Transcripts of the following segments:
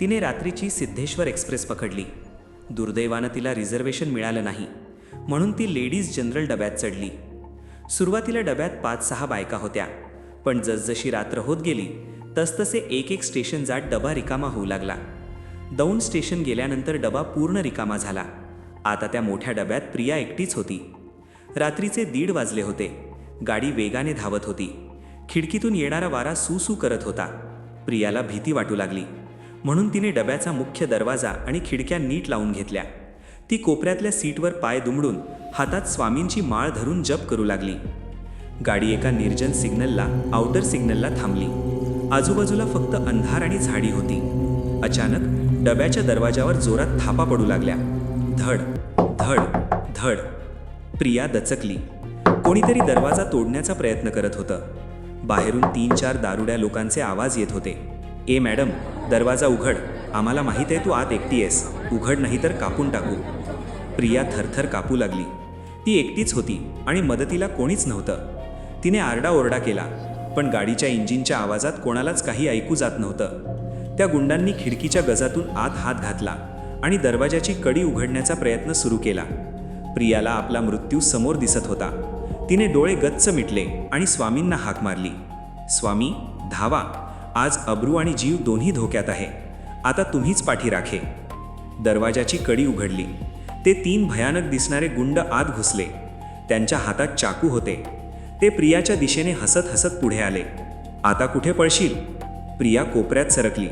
तिने रात्रीची सिद्धेश्वर एक्सप्रेस पकडली. दुर्दैवानं तिला रिझर्वेशन मिळालं नाही. म्हणून ती लेडीज जनरल डब्यात चढली. सुरुवातीला डब्यात पाच सहा बायका होत्या. पण जसजशी रात्र होत गेली तसतसे एक एक स्टेशन जात डबा रिकामा होऊ लागला. दौंड स्टेशन गेल्यानंतर डबा पूर्ण रिकामा झाला. आता त्या मोठ्या डब्यात प्रिया एकटीच होती. रात्रीचे दीड वाजले होते. गाडी वेगाने धावत होती. खिडकीतून येणारा वारा सुसू करत होता. प्रियाला भीती वाटू लागली. म्हणून तिने डब्याचा मुख्य दरवाजा आणि खिडक्या नीट लावून घेतल्या. ती कोपऱ्यातल्या सीटवर पाय दुमडून हातात स्वामींची माळ धरून जप करू लागली. गाडी एका निर्जन सिग्नलला आउटर सिग्नलला थांबली. आजूबाजूला फक्त अंधार आणि झाडी होती. अचानक डब्याच्या दरवाजावर जोरात थापा पडू लागल्या. धड धड धड. प्रिया दचकली. कोणीतरी दरवाजा तोडण्याचा प्रयत्न करत होतं. बाहेरून तीन चार दारुड्या लोकांचे आवाज येत होते. ए मॅडम दरवाजा उघड. आम्हाला माहीत आहे तू आत एकटी आहेस उघड नाही तर कापून टाकू. प्रिया थरथर कापू लागली. ती एकटीच होती आणि मदतीला कोणीच नव्हतं. तिने आरडाओरडा केला पण गाडीच्या इंजिनच्या आवाजात कोणालाच काही ऐकू जात नव्हतं. त्या गुंडांनी खिडकीच्या गजातून आत हात घातला आणि दरवाजाची कडी उघडण्याचा प्रयत्न सुरू केला. प्रियाला आपला मृत्यू समोर दिसत होता. तिने डोळे गच्च मिटले आणि स्वामींना हाक मारली. स्वामी धावा. आज अब्रू आणि जीव दोन्ही धोक्यात आहे. आता तुम्हीच पाठी राखे. दरवाजाची कडी उघडली. ते तीन भयानक दिसणारे गुंड आत घुसले. त्यांच्या हातात चाकू होते. ते प्रियाच्या दिशेने हसत हसत पुढे आले. आता कुठे पळशील? प्रिया कोपऱ्यात सरकली.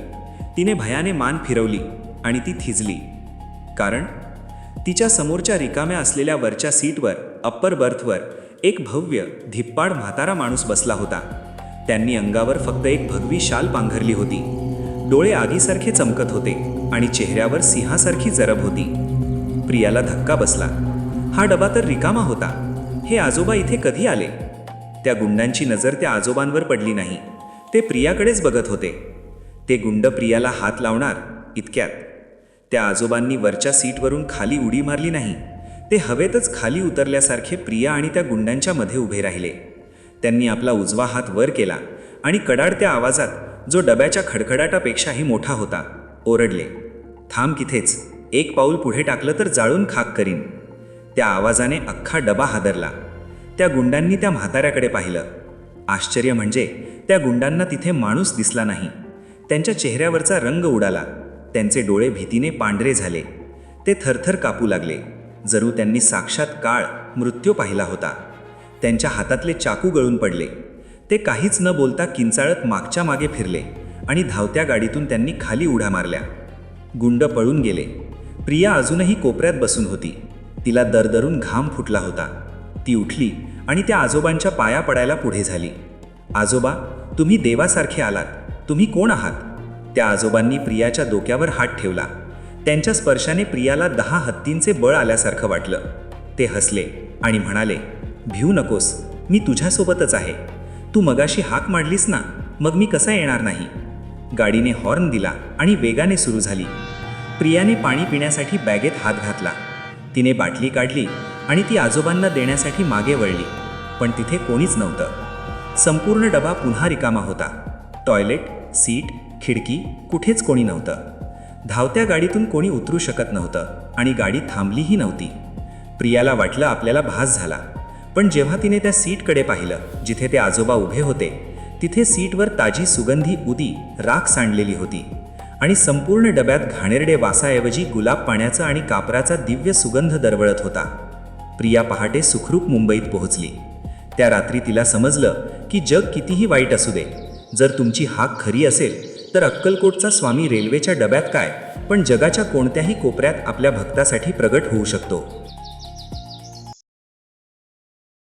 तिने भयाने मान फिरवली आणि ती थिजली. कारण? तिच्या समोरच्या रिकाम्या असलेल्या वरच्या सीटवर अप्पर बर्थवर एक भव्य धिप्पाड म्हातारा माणूस बसला होता. त्यांनी अंगावर फक्त एक भगवी शाल पांघरली होती. डोळे आगीसारखे चमकत होते आणि चेहऱ्यावर सिंहासारखी जरब होती. प्रियाला धक्का बसला. हा डबा तर रिकामा होता. हे आजोबा इथे कधी आले? त्या गुंडांची नजर त्या आजोबांवर पडली नाही. ते प्रियाकडेच बघत होते. ते गुंड प्रियाला हात लावणार इतक्यात. त्या आजोबांनी वरच्या सीटवरून खाली उडी मारली नाही. ते हवेतच खाली उतरल्यासारखे प्रिया आणि त्या गुंडांच्या मध्ये उभे राहिले. त्यांनी आपला उजवा हात वर केला आणि कडाडत्या आवाजात जो डब्याच्या खडखडाटापेक्षाही मोठा होता ओरडले थांब किथेच एक पाऊल पुढे टाकलं तर जाळून खाक करीन. त्या आवाजाने अख्खा डबा हादरला. त्या गुंडांनी त्या म्हाताऱ्याकडे पाहिलं. आश्चर्य म्हणजे त्या गुंडांना तिथे माणूस दिसला नाही. त्यांच्या चेहऱ्यावरचा रंग उडाला. त्यांचे डोळे भीतीने पांढरे झाले. ते थरथर कापू लागले. जरू त्यांनी साक्षात काळ मृत्यू पाहिला होता. त्यांच्या हातातले चाकू गळून पडले. ते काहीच न बोलता किंचाळत मागच्या मागे फिरले आणि धावत्या गाडीतून त्यांनी खाली उड्या मारल्या. गुंड पळून गेले. प्रिया अजूनही कोपऱ्यात बसून होती. तिला दरदरून घाम फुटला होता. ती उठली आणि त्या आजोबांच्या पाया पडायला पुढे झाली. आजोबा तुम्ही देवासारखे आलात. तुम्ही कोण आहात? त्या आजोबांनी प्रियाच्या डोक्यावर हात ठेवला. त्यांच्या स्पर्शाने प्रियाला दहा हत्तींचे बळ आल्यासारखं वाटलं. ते हसले आणि म्हणाले भिऊ नकोस. मी तुझ्यासोबतच आहे. तू मगाशी हाक मांडलीस ना मग मी कसा येणार नाही? गाडीने हॉर्न दिला आणि वेगाने सुरू झाली. प्रियाने पाणी पिण्यासाठी बॅगेत हात घातला. तिने बाटली काढली आणि ती आजोबांना देण्यासाठी मागे वळली. पण तिथे कोणीच नव्हतं. संपूर्ण डबा पुन्हा रिकामा होता. टॉयलेट सीट खिडकी कुठेच कोणी नव्हतं. धावत्या गाडीतून कोणी उतरू शकत नव्हतं आणि गाडी थांबलीही नव्हती. प्रियाला वाटलं आपल्याला भास झाला. पण जेव्हा तिने त्या सीटकडे पाहिलं जिथे ते आजोबा उभे होते तिथे सीटवर ताजी सुगंधी उदी राख सांडलेली होती आणि संपूर्ण डब्यात घाणेरडे वासाऐवजी गुलाब पाण्याचा आणि कापराचा दिव्य सुगंध दरवळत होता. प्रिया पहाटे सुखरूप मुंबईत पोहोचली. त्या रात्री तिला समजलं की जग कितीही वाईट असू दे. जर तुमची हाक खरी असेल तर अक्कलकोटचा स्वामी रेल्वेच्या डब्यात काय पण जगाच्या कोणत्याही कोपऱ्यात आपल्या भक्तासाठी प्रगट होऊ शकतो.